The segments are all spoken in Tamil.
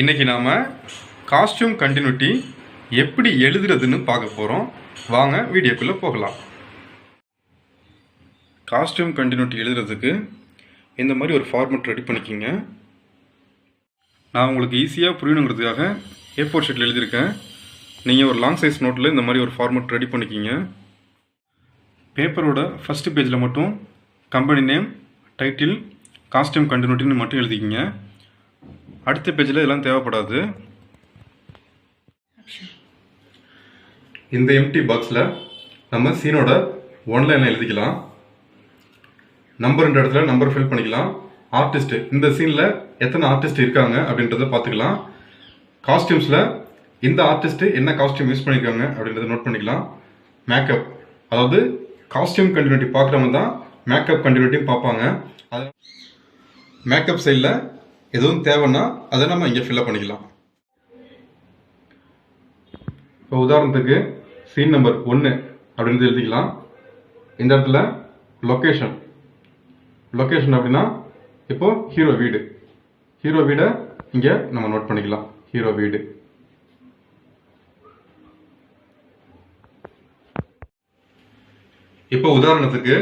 இன்றைக்கி நாம் காஸ்டியூம் கண்டினியூட்டி எப்படி எழுதுறதுன்னு பார்க்க போகிறோம் வாங்க வீடியோக்குள்ளே போகலாம். காஸ்டியூம் கண்டினியூட்டி எழுதுறதுக்கு இந்த மாதிரி ஒரு ஃபார்மெட் ரெடி பண்ணிக்கிங்க. நான் உங்களுக்கு ஈஸியாக புரியணுங்கிறதுக்காக ஏ ஃபோர் ஷீட்டில் எழுதியிருக்கேன். நீங்கள் ஒரு லாங் சைஸ் நோட்டில் இந்த மாதிரி ஒரு ஃபார்மெட் ரெடி பண்ணிக்கிங்க. பேப்பரோட ஃபஸ்ட்டு பேஜில் மட்டும் கம்பெனி நேம் டைட்டில் காஸ்டியூம் கண்டினியூட்டின்னு மட்டும் எழுதிக்கிங்க. அடுத்த பேஜில் இதெல்லாம் தேவைப்படாது. இந்த எம்டி பாக்ஸில் நம்ம சீனோட ஒன் லைனில் எழுதிக்கலாம். நம்பர்ன்ற இடத்துல நம்பர் ஃபில் பண்ணிக்கலாம். ஆர்டிஸ்ட் இந்த சீனில் எத்தனை ஆர்டிஸ்ட் இருக்காங்க அப்படின்றத பார்த்துக்கலாம். காஸ்டியூம்ஸில் இந்த ஆர்டிஸ்ட் என்ன காஸ்டியூம் யூஸ் பண்ணியிருக்காங்க அப்படின்றத நோட் பண்ணிக்கலாம். மேக்கப் அதாவது காஸ்டியூம் கண்டினியூட்டி பார்க்குறவங்க தான் மேக்கப் கண்டினியூட்டியும் பார்ப்பாங்க. அது மேக்கப் சைடில் எதுவும் தேவைன்னா அதை நம்ம இங்கே ஃபில்அப் பண்ணிக்கலாம். இப்போ உதாரணத்துக்கு சீன் நம்பர் ஒன்று அப்படின்னு எழுதிக்கலாம். இந்த இடத்துல லொக்கேஷன் லொக்கேஷன் அப்படின்னா இப்போ ஹீரோ வீடு. ஹீரோ வீடை இங்கே நம்ம நோட் பண்ணிக்கலாம். ஹீரோ வீடு. இப்போ உதாரணத்துக்கு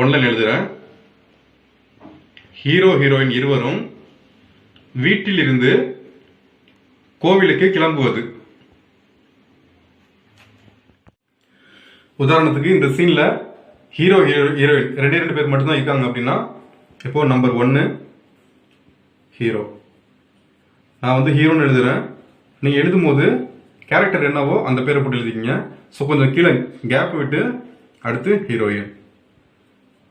ஒன்லைன் எழுதுகிறேன் ஹீரோ ஹீரோயின் இருவரும் வீட்டிலிருந்து கோவிலுக்கு கிளம்புவது. உதாரணத்துக்கு இந்த சீன்ல ஹீரோ ஹீரோ ஹீரோயின் ரெண்டே ரெண்டு பேர் மட்டும்தான் இருக்காங்க அப்படின்னா இப்போ நம்பர் ஒன்னு ஹீரோ நான் வந்து ஹீரோன்னு எழுதுறேன். நீங்க எழுதும் போது கேரக்டர் என்னவோ அந்த பேரை போட்டு எழுதிக்கிங்க. ஸோ கொஞ்சம் கீழே கேப் விட்டு அடுத்து ஹீரோயின்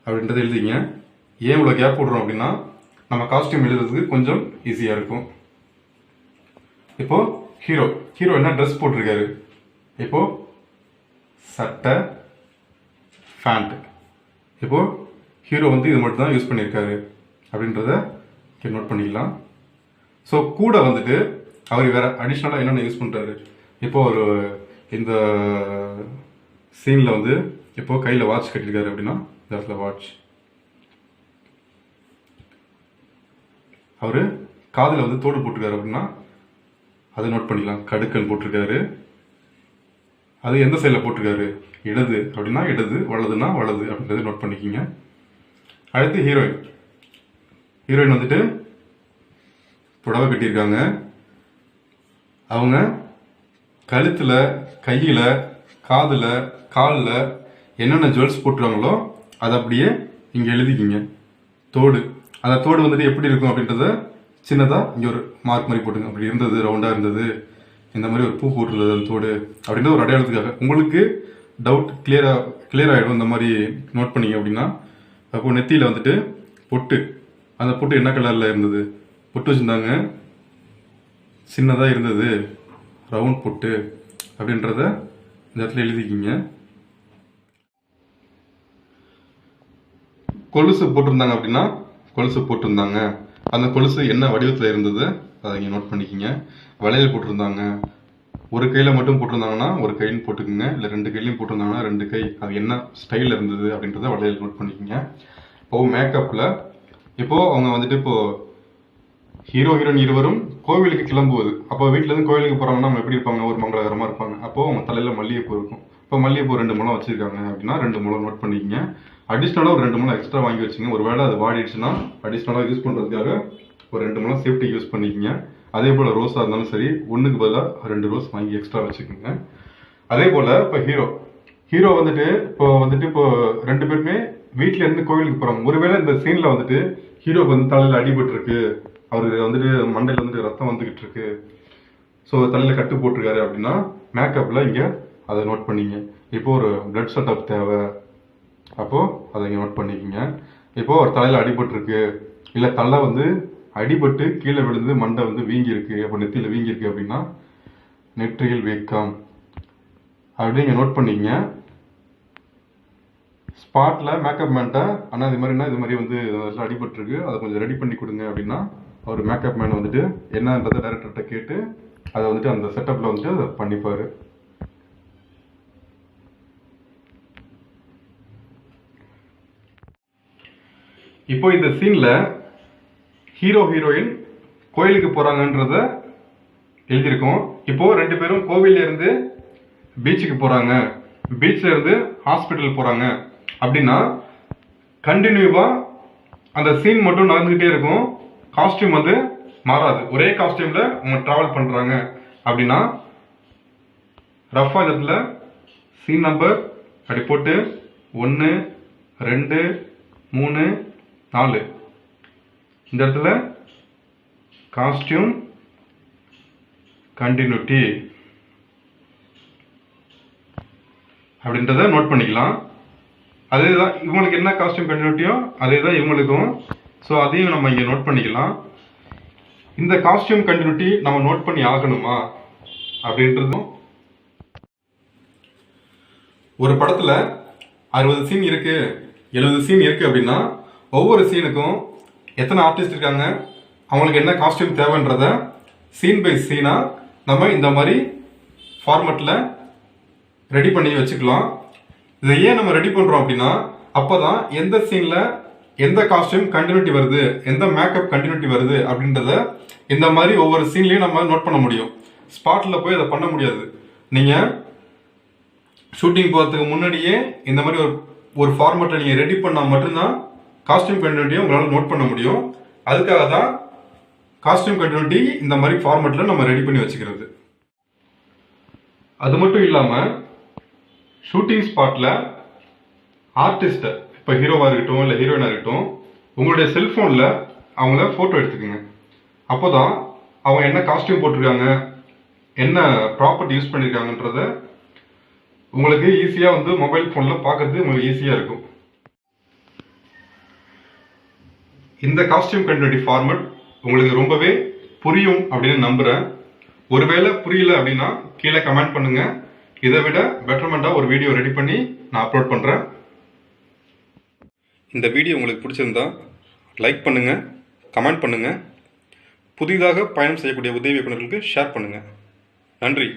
அப்படின்றத எழுதிங்க ஏன் இவ்வளோ கேப் விடுறோம் அப்படின்னா நம்ம காஸ்டியூம் எழுதுறதுக்கு கொஞ்சம் ஈஸியாக இருக்கும். இப்போ ஹீரோ ஹீரோ என்ன? ட்ரெஸ் போட்டிருக்காரு. இப்போ சட்டை ஃபேண்ட் இப்போ ஹீரோ வந்து இது மட்டும் தான் யூஸ் பண்ணியிருக்காரு. அப்படின்றத நோட் பண்ணிக்கலாம். ஸோ கூட வந்துட்டு அவர் வேற அடிஷ்னலாக என்னென்ன யூஸ் பண்ணுறாரு இப்போ ஒரு இந்த சீனில் வந்து இப்போ கையில் வாட்ச் கட்டியிருக்காரு அப்படின்னா இந்த இடத்துல வாட்ச் அவர் காதில் வந்து தோடு போட்டிருக்காரு அப்படின்னா அதை நோட் பண்ணிக்கலாம். கடுக்கன் போட்டிருக்காரு. அது எந்த சைடில் போட்டிருக்காரு? இடது. அப்படின்னா இடது வலதுன்னா வலது அப்படின்றத நோட் பண்ணிக்கிங்க. அடுத்து ஹீரோயின் ஹீரோயின் வந்துட்டு புடவை கட்டியிருக்காங்க. அவங்க கழுத்தில் கையில் காதில் காலில் என்னென்ன ஜுவல்ஸ் போட்டுருவாங்களோ அதை அப்படியே இங்கே எழுதிக்கிங்க. தோடு. அந்த தோடு வந்துட்டு எப்படி இருக்கும் அப்படின்றத சின்னதாக இங்கே ஒரு மார்க் மாதிரி போட்டுங்க. அப்படி இருந்தது ரவுண்டாக இருந்தது. இந்த மாதிரி ஒரு பூ போட்டுருந்தது அந்த தோடு அப்படின்ற ஒரு அடையாளத்துக்காக. உங்களுக்கு டவுட் கிளியராக கிளியர் ஆகிடும் இந்த மாதிரி நோட் பண்ணிங்க அப்படின்னா அப்போ நெத்தியில் வந்துட்டு பொட்டு. அந்த பொட்டு என்ன கலரில் இருந்தது? பொட்டு வச்சுருந்தாங்க. சின்னதாக இருந்தது. ரவுண்ட் பொட்டு. அப்படின்றத இந்த இடத்துல எழுதிக்கிங்க. கொலுசு போட்டிருந்தாங்க அப்படின்னா கொலுசு போட்டிருந்தாங்க. அந்த கொலுசு என்ன வடிவத்தில் இருந்தது அதை நீங்கள் நோட் பண்ணிக்கிங்க. வளையல் போட்டிருந்தாங்க. ஒரு கையில் மட்டும் போட்டிருந்தாங்கன்னா ஒரு கைன்னு போட்டுக்குங்க. இல்லை ரெண்டு கையிலையும் போட்டிருந்தாங்கன்னா ரெண்டு கை. அது என்ன ஸ்டைலில் இருந்தது அப்படின்றத வளையல் நோட் பண்ணிக்கிங்க. இப்போ மேக்கப்பில் இப்போ அவங்க வந்துட்டு இப்போ ஹீரோ ஹீரோயின் இருவரும் கோவிலுக்கு கிளம்புவது. அப்போ வீட்ல இருந்து கோவிலுக்கு போறாங்கன்னா அவங்க எப்படி இருப்பாங்க ஒரு மங்களகரமா இருப்பாங்க. அப்போ அவங்க தலையில மல்லிகைப்பூ இருக்கும். இப்போ மல்லிகைப்பூ ரெண்டு முழம் வச்சிருக்காங்க அப்படின்னா ரெண்டு முழம் நோட் பண்ணிக்கங்க. அடிஷ்னலாக ஒரு ரெண்டு முழம் எக்ஸ்ட்ரா வாங்கி வச்சுங்க ஒருவேளை அது வாடிடுச்சுன்னா அடிஷ்னலாக யூஸ் பண்ணுறதுக்காக ஒரு ரெண்டு முழம் சேஃப்டி யூஸ் பண்ணிக்கங்க. அதே போல் ரோஸாக இருந்தாலும் சரி ஒன்றுக்கு பதிலாக ரெண்டு ரோஸ் வாங்கி எக்ஸ்ட்ரா வச்சுக்கோங்க. அதே போல் இப்போ ஹீரோ ஹீரோ வந்துட்டு இப்போ வந்துட்டு இப்போ ரெண்டு பேருமே வீட்ல இருந்து கோவிலுக்கு போறாங்க. ஒருவேளை இந்த சீன்ல வந்துட்டு ஹீரோக்கு வந்து தலையில அடிபட்டு இருக்கு அவருக்கு வந்துட்டு மண்டையில வந்துட்டு ரத்தம் வந்துகிட்டு இருக்கு ஸோ தலையில கட்டு போட்டிருக்காரு அப்படின்னா மேக்கப்ல இங்க அதை நோட் பண்ணிங்க. இப்போ ஒரு பிளட் செட்டப் தேவை. அப்போது அதை நீங்கள் நோட் பண்ணிக்கிங்க. இப்போது ஒரு தலையில் அடிபட்டு இல்லை தலை வந்து அடிபட்டு கீழே விழுந்து மண்டை வந்து வீங்கியிருக்கு. அப்போ நெத்தியில் வீங்கியிருக்கு அப்படின்னா நெற்றியில் வீக்கம். அப்படிங்க நோட் பண்ணிக்கங்க. ஸ்பாட்டில் மேக்கப் மேன்ட்ட ஆனால் இது மாதிரினா இது மாதிரி வந்து இதெல்லாம் அடிபட்டிருக்கு. அதை கொஞ்சம் ரெடி பண்ணி கொடுங்க அப்படின்னா அவர் மேக்கப் மேன் வந்துட்டு என்னன்றதை டேரக்டர்கிட்ட கேட்டு அதை வந்துட்டு அந்த செட்டப்பில் வந்துட்டு அதை பண்ணிப்பார். இப்போ இந்த சீன்ல ஹீரோ ஹீரோயின் கோயிலுக்கு போறாங்கன்றத எழுதியிருக்கோம். இப்போ ரெண்டு பேரும் கோவிலேருந்து இருந்து பீச்சுக்கு போறாங்க. பீச்ல இருந்து ஹாஸ்பிட்டல் போறாங்க. அப்படின்னா கண்டினியூவா அந்த சீன் மட்டும் நடந்துகிட்டே இருக்கும். காஸ்டியூம் வந்து மாறாது. ஒரே காஸ்டியூம்ல அவங்க டிராவல் பண்றாங்க. அப்படின்னா ரஃபா இந்த இடத்துல சீன் நம்பர் அப்படி போட்டு ஒன்று ரெண்டு மூணு நாலு. இந்த இடத்துல காஸ்டியூம் கண்டினியூட்டி அப்படின்றத நோட் பண்ணிக்கலாம். அதே தான் இவங்களுக்கு என்ன காஸ்டியூம் கண்டினியூட்டியோ அதே தான் இவங்களுக்கும். ஸோ அதையும் நம்ம இங்கே நோட் பண்ணிக்கலாம். இந்த காஸ்டியூம் கண்டினியூட்டி நம்ம நோட் பண்ணி ஆகணுமா? அப்படின்றதும். ஒரு படத்தில் அறுபது சீன் இருக்குது எழுபது சீன் இருக்குது அப்படின்னா ஒவ்வொரு சீனுக்கும் எத்தனை ஆர்டிஸ்ட் இருக்காங்க? அவங்களுக்கு என்ன காஸ்டியூம் தேவைன்றத சீன் பை சீனாக நம்ம இந்த மாதிரி ஃபார்மெட்டில் ரெடி பண்ணி வச்சுக்கலாம். இதை ஏன் நம்ம ரெடி பண்ணுறோம் அப்படின்னா அப்போ தான் எந்த சீனில் எந்த காஸ்டியூம் கண்டினியூட்டி வருது எந்த மேக்கப் கண்டினியூட்டி வருது அப்படின்றத இந்த மாதிரி ஒவ்வொரு சீன்லேயும் நம்ம நோட் பண்ண முடியும். ஸ்பாட்டில் போய் அதை பண்ண முடியாது. நீங்கள் ஷூட்டிங் போகிறதுக்கு முன்னாடியே இந்த மாதிரி ஒரு ஒரு ஃபார்மேட்டை நீங்கள் ரெடி பண்ணால் மட்டும்தான் காஸ்டியூம் கண்டினியூட்டியை உங்களால் நோட் பண்ண முடியும். அதுக்காக தான் காஸ்டியூம் கண்டினியூட்டி இந்த மாதிரி ஃபார்மேட்டில் நம்ம ரெடி பண்ணி வச்சுக்கிறது. அது மட்டும் இல்லாமல் ஷூட்டிங் ஸ்பாட்டில் ஆர்டிஸ்ட்டை இப்போ ஹீரோவாக இருக்கட்டும் இல்லை ஹீரோயினாக இருக்கட்டும் உங்களுடைய செல்ஃபோனில் அவங்கள ஃபோட்டோ எடுத்துக்கோங்க. அப்போ தான் அவங்க என்ன காஸ்டியூம் போட்டிருக்காங்க என்ன ப்ராப்பர்ட்டி யூஸ் பண்ணியிருக்காங்கன்றத உங்களுக்கு ஈஸியாக வந்து மொபைல் ஃபோனில் பார்க்கறது உங்களுக்கு ஈஸியாக இருக்கும். இந்த காஸ்டியூம் கண்டினியூட்டி ஃபார்மட் உங்களுக்கு ரொம்பவே புரியும் அப்படின்னு நம்புகிறேன் ஒருவேளை புரியல அப்படின்னா கீழே கமெண்ட் பண்ணுங்க. இதை விட பெட்டர்மெண்ட்டாக ஒரு வீடியோ ரெடி பண்ணி நான் அப்லோட் பண்ணுறேன் இந்த வீடியோ உங்களுக்கு பிடிச்சிருந்தா லைக் பண்ணுங்கள் கமெண்ட் பண்ணுங்கள் புதிதாக பயணம் செய்யக்கூடிய உதவி இயக்குநர்களுக்கு ஷேர் பண்ணுங்கள் நன்றி.